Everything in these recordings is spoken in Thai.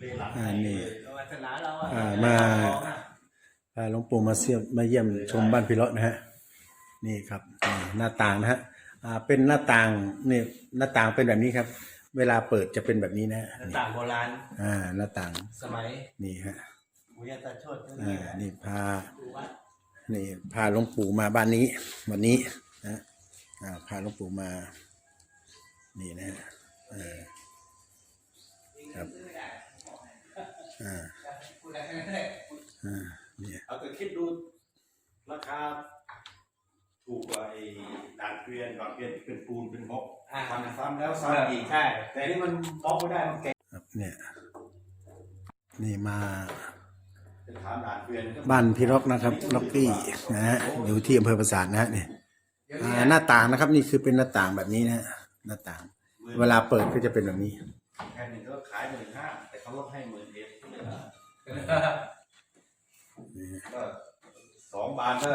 เลยหลังอ่านี่วัฒนาเราอะอ่ามาพาหลวงปู่มาเสียมมาเยี่ยมชมบ้านพิเลาะนะฮะนี่ครับนี่หน้าต่างนะฮะอ่าเป็นหน้าต่างนี่หน้าต่างเป็นแบบนี้ครับ เวลาเปิดจะเป็นแบบนี้นะฮะนี่ต่างโบราณอ่าหน้าต่างสมัยนี่ฮะบุญญาตาโชดอ่านี่พาดูวัดนี่พาหลวงปู่มาบ้านนี้ วันนี้นะอ่าพาหลวงปู่มา นี่นะฮะเออครับอ่าอ่า เนี่ยเอาแต่คิดดูราคาถูกกว่าไอ้ด่านเกวียนด่านเกวียนที่เป็นปูนเป็นบล็อกอ่า ทำซ้ำแล้วซ้ำอีกใช่ แต่นี่มันบล็อกไม่ได้มันแกะครับเนี่ยนี่มาเป็นฐานด่านเกวียนก็บ้านพี่ล็อกนะครับล็อกกี้นะฮะอยู่ที่อำเภอปราสาทนะฮะเนี่ยอ่าหน้าต่างนะครับ นี่คือเป็นหน้าต่างแบบนี้นะฮะหน้าต่าง เวลาเปิดก็จะเป็นแบบนี้ แค่หนึ่งก็ขายหมื่นห้าแต่เขาลดให้หมื่นเอ็ดก็สอง บานก็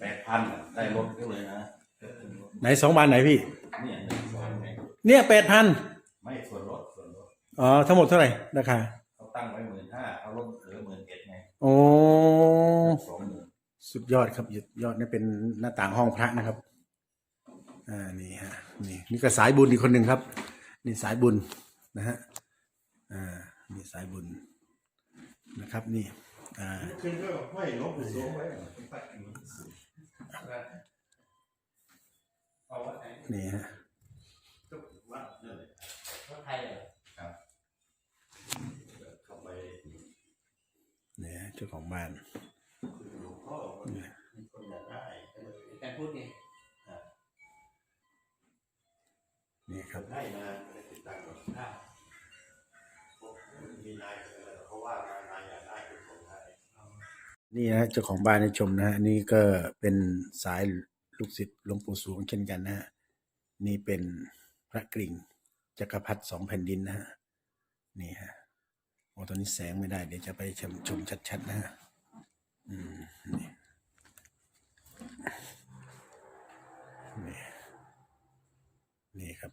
แปดพันได้รถก็เลยนะไหนสองบานไหนพี่ เนี่ยหนึ่งสองไงเนี่ยแปดพันไม่ส่วนลดส่วนลดอ๋อทั้งหมดเท่าไหร่ราคาเขาตั้งไว้หมื่นห้าเขาลดเหลือหมื่นเอ็ดไงโอ้สองหมื่นสุดยอดครับสุดยอดนี่เป็นหน้าต่างห้องพระนะครับ อ่านี่ฮะนี่นี่ก็สายบุญอีกคนหนึ่งครับ นี่สายบุญนะฮะอ่านี่สายบุญนะครับนี่อ่า ขึ้นก็ไม่ลบหรือลงไว้เอาวัดไหนนี่ฮะก็วัดเนี่ยเลยวัดไทยเหรอครับเข้าไปนี่ฮะเจ้าของบ้านหลวงพ่อมีคนอยากได้ก็เลยแต่พูดนี่นี่ครับให้มาเลยติดตั้งก่อนอ่ามีนาย นี่นะเจ้าของบ้านให้ชมนะฮะนี่ก็เป็นสายลูกศิษย์หลวงปู่สวงเช่นกันนะฮะนี่เป็นพระกริ่งจักรพรรดิสองแผ่นดินนะฮะนี่ฮะโอ้ตอนนี้แสงไม่ได้ เดี๋ยวจะไปชมชมชัดๆนะฮะอืมนี่นี่นี่ครับ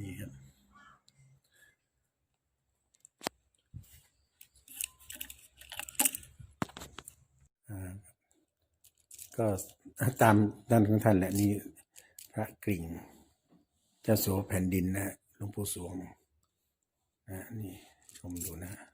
นี่ครับ ก็ตามด้านของท่านแหละนี่พระกริ่งเจ้าสัวแผ่นดินนะหลวงปู่สวงนะฮะนี่ชมดูนะฮะ